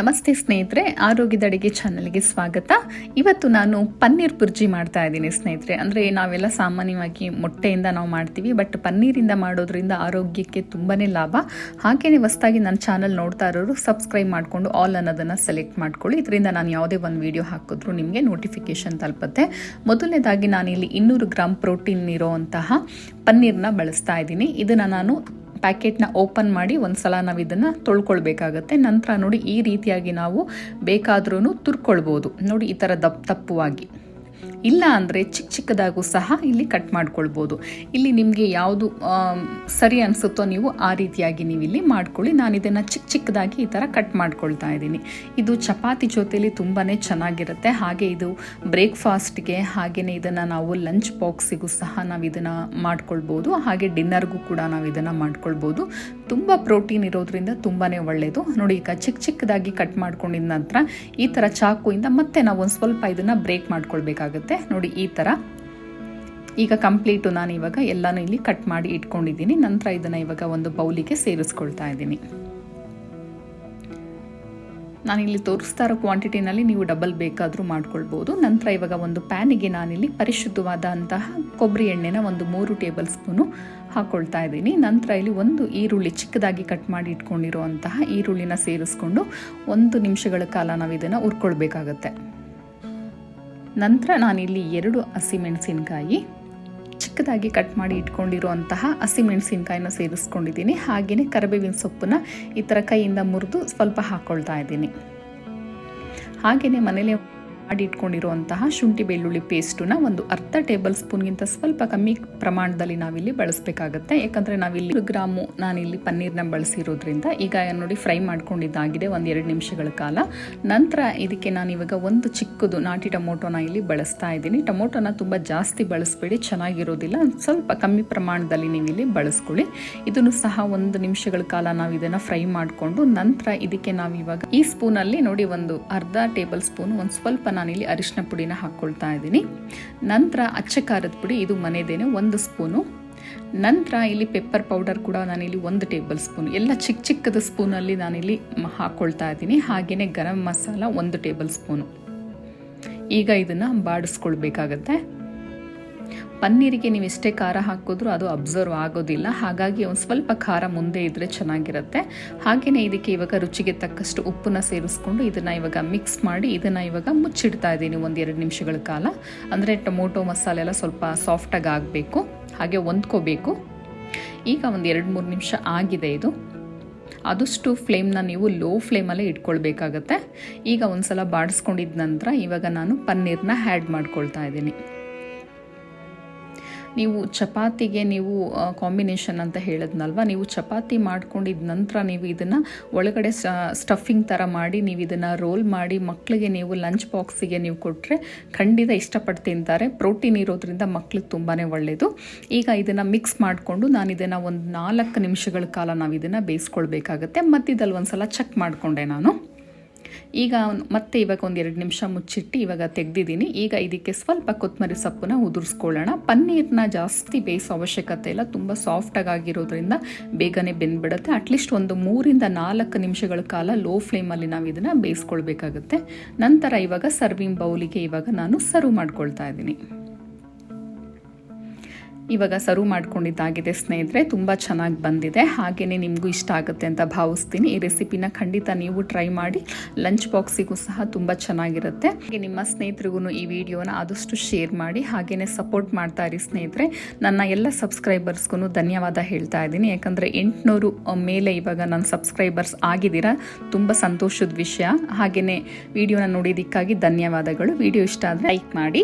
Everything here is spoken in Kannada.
ನಮಸ್ತೆ ಸ್ನೇಹಿತರೆ, ಆರೋಗ್ಯದ ಅಡಿಗೆ ಚಾನಲ್ಗೆ ಸ್ವಾಗತ. ಇವತ್ತು ನಾನು ಪನ್ನೀರ್ ಬುರ್ಜಿ ಮಾಡ್ತಾ ಇದ್ದೀನಿ ಸ್ನೇಹಿತರೆ. ಅಂದರೆ ನಾವೆಲ್ಲ ಸಾಮಾನ್ಯವಾಗಿ ಮೊಟ್ಟೆಯಿಂದ ನಾವು ಮಾಡ್ತೀವಿ, ಬಟ್ ಪನ್ನೀರಿಂದ ಮಾಡೋದ್ರಿಂದ ಆರೋಗ್ಯಕ್ಕೆ ತುಂಬಾ ಲಾಭ. ಹಾಗೆಯೇ ಹೊಸದಾಗಿ ನನ್ನ ಚಾನಲ್ ನೋಡ್ತಾ ಇರೋರು, ಸಬ್ಸ್ಕ್ರೈಬ್ ಮಾಡಿಕೊಂಡು ಆಲ್ ಅನ್ನೋದನ್ನು ಸೆಲೆಕ್ಟ್ ಮಾಡ್ಕೊಳ್ಳಿ. ಇದರಿಂದ ನಾನು ಯಾವುದೇ ಒಂದು ವಿಡಿಯೋ ಹಾಕಿದ್ರು ನಿಮಗೆ ನೋಟಿಫಿಕೇಶನ್ ತಲುಪುತ್ತೆ. ಮೊದಲನೇದಾಗಿ ನಾನಿಲ್ಲಿ ಇನ್ನೂರು ಗ್ರಾಮ್ ಪ್ರೋಟೀನ್ ಇರೋವಂತಹ ಪನ್ನೀರ್ನ ಬಳಸ್ತಾ ಇದ್ದೀನಿ. ಇದನ್ನು ನಾನು ಪ್ಯಾಕೆಟ್ನ ಓಪನ್ ಮಾಡಿ ಒಂದು ಸಲ ನಾವು ಇದನ್ನು ತೊಳ್ಕೊಳ್ಬೇಕಾಗತ್ತೆ. ನಂತರ ನೋಡಿ ಈ ರೀತಿಯಾಗಿ ನಾವು ಬೇಕಾದ್ರೂ ತುರ್ಕೊಳ್ಬೋದು. ನೋಡಿ ಈ ಥರ ದಪ್ಪ ದಪ್ಪವಾಗಿ. ಇಲ್ಲ ಅಂದರೆ ಚಿಕ್ಕ ಚಿಕ್ಕದಾಗೂ ಸಹ ಇಲ್ಲಿ ಕಟ್ ಮಾಡ್ಕೊಳ್ಬೋದು. ಇಲ್ಲಿ ನಿಮಗೆ ಯಾವುದು ಸರಿ ಅನಿಸುತ್ತೋ ನೀವು ಆ ರೀತಿಯಾಗಿ ನೀವು ಇಲ್ಲಿ ಮಾಡ್ಕೊಳ್ಳಿ. ನಾನು ಇದನ್ನು ಚಿಕ್ಕ ಚಿಕ್ಕದಾಗಿ ಈ ಥರ ಕಟ್ ಮಾಡ್ಕೊಳ್ತಾ ಇದ್ದೀನಿ. ಇದು ಚಪಾತಿ ಜೊತೆಯಲ್ಲಿ ತುಂಬಾ ಚೆನ್ನಾಗಿರುತ್ತೆ. ಹಾಗೆ ಇದು ಬ್ರೇಕ್ಫಾಸ್ಟ್ಗೆ ಹಾಗೆಯೇ ಇದನ್ನು ನಾವು ಲಂಚ್ ಬಾಕ್ಸಿಗೂ ಸಹ ನಾವು ಇದನ್ನು ಮಾಡ್ಕೊಳ್ಬೋದು. ಹಾಗೆ ಡಿನ್ನರ್ಗೂ ಕೂಡ ನಾವು ಇದನ್ನು ಮಾಡ್ಕೊಳ್ಬೋದು. ತುಂಬ ಪ್ರೋಟೀನ್ ಇರೋದ್ರಿಂದ ತುಂಬಾ ಒಳ್ಳೆಯದು ನೋಡಿ ಈಗ ಚಿಕ್ಕ ಚಿಕ್ಕದಾಗಿ ಕಟ್ ಮಾಡ್ಕೊಂಡಿದ ನಂತರ ಈ ಥರ ಚಾಕುಯಿಂದ ಮತ್ತೆ ನಾವು ಒಂದು ಸ್ವಲ್ಪ ಇದನ್ನು ಬ್ರೇಕ್ ಮಾಡ್ಕೊಳ್ಬೇಕಾಗತ್ತೆ. ನೋಡಿ, ಈ ಥರ ಈಗ ಕಂಪ್ಲೀಟು ನಾನು ಇವಾಗ ಎಲ್ಲನೂ ಇಲ್ಲಿ ಕಟ್ ಮಾಡಿ ಇಟ್ಕೊಂಡಿದ್ದೀನಿ. ನಂತರ ಇದನ್ನು ಇವಾಗ ಒಂದು ಬೌಲಿಗೆ ಸೇರಿಸ್ಕೊಳ್ತಾ ಇದ್ದೀನಿ. ನಾನಿಲ್ಲಿ ತೋರಿಸ್ತಾ ಇರೋ ಕ್ವಾಂಟಿಟಿನಲ್ಲಿ ನೀವು ಡಬಲ್ ಬೇಕಾದರೂ ಮಾಡ್ಕೊಳ್ಬೋದು. ನಂತರ ಇವಾಗ ಒಂದು ಪ್ಯಾನಿಗೆ ನಾನಿಲ್ಲಿ ಪರಿಶುದ್ಧವಾದಂತಹ ಕೊಬ್ಬರಿ ಎಣ್ಣೆನ ಒಂದು ಮೂರು ಟೇಬಲ್ ಸ್ಪೂನು ಹಾಕ್ಕೊಳ್ತಾ ಇದ್ದೀನಿ. ನಂತರ ಇಲ್ಲಿ ಒಂದು ಈರುಳ್ಳಿ ಚಿಕ್ಕದಾಗಿ ಕಟ್ ಮಾಡಿ ಇಟ್ಕೊಂಡಿರುವಂತಹ ಈರುಳ್ಳಿನ ಸೇರಿಸ್ಕೊಂಡು ಒಂದು ನಿಮಿಷಗಳ ಕಾಲ ನಾವು ಇದನ್ನು ಹುರ್ಕೊಳ್ಬೇಕಾಗತ್ತೆ. ನಂತರ ನಾನಿಲ್ಲಿ ಎರಡು ಹಸಿಮೆಣಸಿನಕಾಯಿ ಚಿಕ್ಕದಾಗಿ ಕಟ್ ಮಾಡಿ ಇಟ್ಕೊಂಡಿರುವಂತಹ ಹಸಿಮೆಣಸಿನಕಾಯಿನ ಸೇರಿಸ್ಕೊಂಡಿದ್ದೀನಿ. ಹಾಗೆಯೇ ಕರಿಬೇವಿನ ಸೊಪ್ಪನ್ನ ಈ ಥರ ಕೈಯಿಂದ ಮುರಿದು ಸ್ವಲ್ಪ ಹಾಕ್ಕೊಳ್ತಾ ಇದ್ದೀನಿ. ಹಾಗೆಯೇ ಮನೇಲೆ ಮಾಡಿ ಇಟ್ಕೊಂಡಿರುವಂತಹ ಶುಂಠಿ ಬೆಳ್ಳುಳ್ಳಿ ಪೇಸ್ಟನ್ನ ಒಂದು ಅರ್ಧ ಟೇಬಲ್ ಸ್ಪೂನ್ಗಿಂತ ಸ್ವಲ್ಪ ಕಮ್ಮಿ ಪ್ರಮಾಣದಲ್ಲಿ ನಾವಿಲ್ಲಿ ಬಳಸಬೇಕಾಗತ್ತೆ. ಯಾಕಂದರೆ ನಾವಿಲ್ಲಿ ಗ್ರಾಮು ನಾನಿಲ್ಲಿ ಪನ್ನೀರ್ನ ಬಳಸಿರೋದ್ರಿಂದ ಈಗ ನೋಡಿ ಫ್ರೈ ಮಾಡ್ಕೊಂಡಿದ್ದಾಗಿದೆ ಒಂದು ಎರಡು ನಿಮಿಷಗಳ ಕಾಲ. ನಂತರ ಇದಕ್ಕೆ ನಾನು ಇವಾಗ ಒಂದು ಚಿಕ್ಕದು ನಾಟಿ ಟೊಮೊಟೊನ ಇಲ್ಲಿ ಬಳಸ್ತಾ ಇದ್ದೀನಿ. ಟೊಮೊಟೊನ ತುಂಬ ಜಾಸ್ತಿ ಬಳಸಬೇಡಿ, ಚೆನ್ನಾಗಿರೋದಿಲ್ಲ. ಸ್ವಲ್ಪ ಕಮ್ಮಿ ಪ್ರಮಾಣದಲ್ಲಿ ನೀವು ಇಲ್ಲಿ ಬಳಸ್ಕೊಳ್ಳಿ. ಇದನ್ನು ಸಹ ಒಂದು ನಿಮಿಷಗಳ ಕಾಲ ನಾವು ಇದನ್ನು ಫ್ರೈ ಮಾಡಿಕೊಂಡು ನಂತರ ಇದಕ್ಕೆ ನಾವು ಇವಾಗ ಈ ಸ್ಪೂನಲ್ಲಿ ನೋಡಿ ಒಂದು ಅರ್ಧ ಟೇಬಲ್ ಸ್ಪೂನ್ ಒಂದು ಸ್ವಲ್ಪ ನಾನಿಲ್ಲಿ ಅರಿಶಿನ ಪುಡಿನ ಹಾಕ್ಕೊಳ್ತಾ ಇದ್ದೀನಿ. ನಂತರ ಅಚ್ಚ ಖಾರದ ಪುಡಿ, ಇದು ಮನೆದೇನೆ ಒಂದು ಸ್ಪೂನು. ನಂತರ ಇಲ್ಲಿ ಪೆಪ್ಪರ್ ಪೌಡರ್ ಕೂಡ ನಾನಿಲ್ಲಿ ಒಂದು ಟೇಬಲ್ ಸ್ಪೂನ್. ಎಲ್ಲ ಚಿಕ್ಕ ಚಿಕ್ಕದ ಸ್ಪೂನಲ್ಲಿ ನಾನಿಲ್ಲಿ ಹಾಕ್ಕೊಳ್ತಾ ಇದ್ದೀನಿ. ಹಾಗೆಯೇ ಗರಂ ಮಸಾಲ ಒಂದು ಟೇಬಲ್ ಸ್ಪೂನು. ಈಗ ಇದನ್ನು ಬಾಡಿಸ್ಕೊಳ್ಬೇಕಾಗತ್ತೆ. ಪನ್ನೀರಿಗೆ ನೀವು ಎಷ್ಟೇ ಖಾರ ಹಾಕಿದ್ರೂ ಅದು ಅಬ್ಸರ್ವ್ ಆಗೋದಿಲ್ಲ. ಹಾಗಾಗಿ ಒಂದು ಸ್ವಲ್ಪ ಖಾರ ಮುಂದೆ ಇದ್ದರೆ ಚೆನ್ನಾಗಿರುತ್ತೆ. ಹಾಗೆಯೇ ಇದಕ್ಕೆ ಇವಾಗ ರುಚಿಗೆ ತಕ್ಕಷ್ಟು ಉಪ್ಪನ್ನ ಸೇರಿಸ್ಕೊಂಡು ಇದನ್ನು ಇವಾಗ ಮಿಕ್ಸ್ ಮಾಡಿ ಇದನ್ನು ಇವಾಗ ಮುಚ್ಚಿಡ್ತಾ ಇದ್ದೀನಿ ಒಂದು ಎರಡು ನಿಮಿಷಗಳ ಕಾಲ. ಅಂದರೆ ಟೊಮೊಟೊ ಮಸಾಲೆ ಎಲ್ಲ ಸ್ವಲ್ಪ ಸಾಫ್ಟಾಗಿ ಆಗಬೇಕು. ಹಾಗೆ ಹೊಂದ್ಕೋಬೇಕು. ಈಗ ಒಂದು ಎರಡು ಮೂರು ನಿಮಿಷ ಆಗಿದೆ ಇದು. ಆದಷ್ಟು ಫ್ಲೇಮ್ನ ನೀವು ಲೋ ಫ್ಲೇಮಲ್ಲೇ ಇಟ್ಕೊಳ್ಬೇಕಾಗತ್ತೆ. ಈಗ ಒಂದು ಸಲ ಬಾಡಿಸ್ಕೊಂಡಿದ ನಂತರ ಇವಾಗ ನಾನು ಪನ್ನೀರನ್ನ ಹ್ಯಾಡ್ ಮಾಡ್ಕೊಳ್ತಾ ಇದ್ದೀನಿ. ನೀವು ಚಪಾತಿಗೆ ನೀವು ಕಾಂಬಿನೇಷನ್ ಅಂತ ಹೇಳಿದ್ನಲ್ವ? ನೀವು ಚಪಾತಿ ಮಾಡ್ಕೊಂಡಿದ ನಂತರ ನೀವು ಇದನ್ನು ಒಳಗಡೆ ಸ್ಟಫಿಂಗ್ ಥರ ಮಾಡಿ ನೀವು ಇದನ್ನು ರೋಲ್ ಮಾಡಿ ಮಕ್ಕಳಿಗೆ ನೀವು ಲಂಚ್ ಬಾಕ್ಸಿಗೆ ನೀವು ಕೊಟ್ಟರೆ ಖಂಡಿತ ಇಷ್ಟಪಟ್ಟು ತಿಂತಾರೆ. ಪ್ರೋಟೀನ್ ಇರೋದ್ರಿಂದ ಮಕ್ಳಿಗೆ ತುಂಬಾ ಒಳ್ಳೆಯದು ಈಗ ಇದನ್ನು ಮಿಕ್ಸ್ ಮಾಡಿಕೊಂಡು ನಾನು ಇದನ್ನು ಒಂದು ನಾಲ್ಕು ನಿಮಿಷಗಳ ಕಾಲ ನಾವು ಇದನ್ನು ಬೇಯಿಸ್ಕೊಳ್ಬೇಕಾಗತ್ತೆ. ಮಧ್ಯದಲ್ಲಿ ಒಂದು ಸಲ ಚೆಕ್ ಮಾಡಿಕೊಂಡೆ ನಾನು. ಈಗ ಮತ್ತೆ ಇವಾಗ ಒಂದು ಎರಡು ನಿಮಿಷ ಮುಚ್ಚಿಟ್ಟು ಇವಾಗ ತೆಗೆದಿದ್ದೀನಿ. ಈಗ ಇದಕ್ಕೆ ಸ್ವಲ್ಪ ಕೊತ್ತಂಬರಿ ಸೊಪ್ಪನ್ನ ಉದುರಿಸ್ಕೊಳ್ಳೋಣ. ಪನ್ನೀರ್ನ ಜಾಸ್ತಿ ಬೇಯಿಸೋ ಅವಶ್ಯಕತೆ ಇಲ್ಲ. ತುಂಬ ಸಾಫ್ಟಾಗಿ ಆಗಿರೋದ್ರಿಂದ ಬೇಗನೆ ಬೆಂದ್ಬಿಡುತ್ತೆ. ಅಟ್ಲೀಸ್ಟ್ ಒಂದು ಮೂರಿಂದ ನಾಲ್ಕು ನಿಮಿಷಗಳ ಕಾಲ ಲೋ ಫ್ಲೇಮಲ್ಲಿ ನಾವು ಇದನ್ನು ಬೇಯಿಸ್ಕೊಳ್ಬೇಕಾಗುತ್ತೆ. ನಂತರ ಇವಾಗ ಸರ್ವಿಂಗ್ ಬೌಲಿಗೆ ಇವಾಗ ನಾನು ಸರ್ವ್ ಮಾಡ್ಕೊಳ್ತಾ ಇದ್ದೀನಿ. ಇವಾಗ ಸರ್ವ್ ಮಾಡ್ಕೊಂಡಿದ್ದಾಗಿದೆ ಸ್ನೇಹಿತರೆ, ತುಂಬ ಚೆನ್ನಾಗಿ ಬಂದಿದೆ. ಹಾಗೆಯೇ ನಿಮಗೂ ಇಷ್ಟ ಆಗುತ್ತೆ ಅಂತ ಭಾವಿಸ್ತೀನಿ. ಈ ರೆಸಿಪಿನ ಖಂಡಿತ ನೀವು ಟ್ರೈ ಮಾಡಿ. ಲಂಚ್ ಬಾಕ್ಸಿಗೂ ಸಹ ತುಂಬ ಚೆನ್ನಾಗಿರುತ್ತೆ. ಹಾಗೆ ನಿಮ್ಮ ಸ್ನೇಹಿತರಿಗೂ ಈ ವಿಡಿಯೋನ ಆದಷ್ಟು ಶೇರ್ ಮಾಡಿ. ಹಾಗೆಯೇ ಸಪೋರ್ಟ್ ಮಾಡ್ತಾ ಇರಿ ಸ್ನೇಹಿತರೆ. ನನ್ನ ಎಲ್ಲ ಸಬ್ಸ್ಕ್ರೈಬರ್ಸ್ಗೂ ಧನ್ಯವಾದ ಹೇಳ್ತಾ ಇದ್ದೀನಿ. ಯಾಕಂದರೆ ಎಂಟುನೂರು ಮೇಲೆ ಇವಾಗ ನನ್ನ ಸಬ್ಸ್ಕ್ರೈಬರ್ಸ್ ಆಗಿದ್ದೀರಾ, ತುಂಬ ಸಂತೋಷದ ವಿಷಯ. ಹಾಗೆಯೇ ವಿಡಿಯೋನ ನೋಡಿದ್ದಕ್ಕಾಗಿ ಧನ್ಯವಾದಗಳು. ವಿಡಿಯೋ ಇಷ್ಟ ಆದರೆ ಲೈಕ್ ಮಾಡಿ.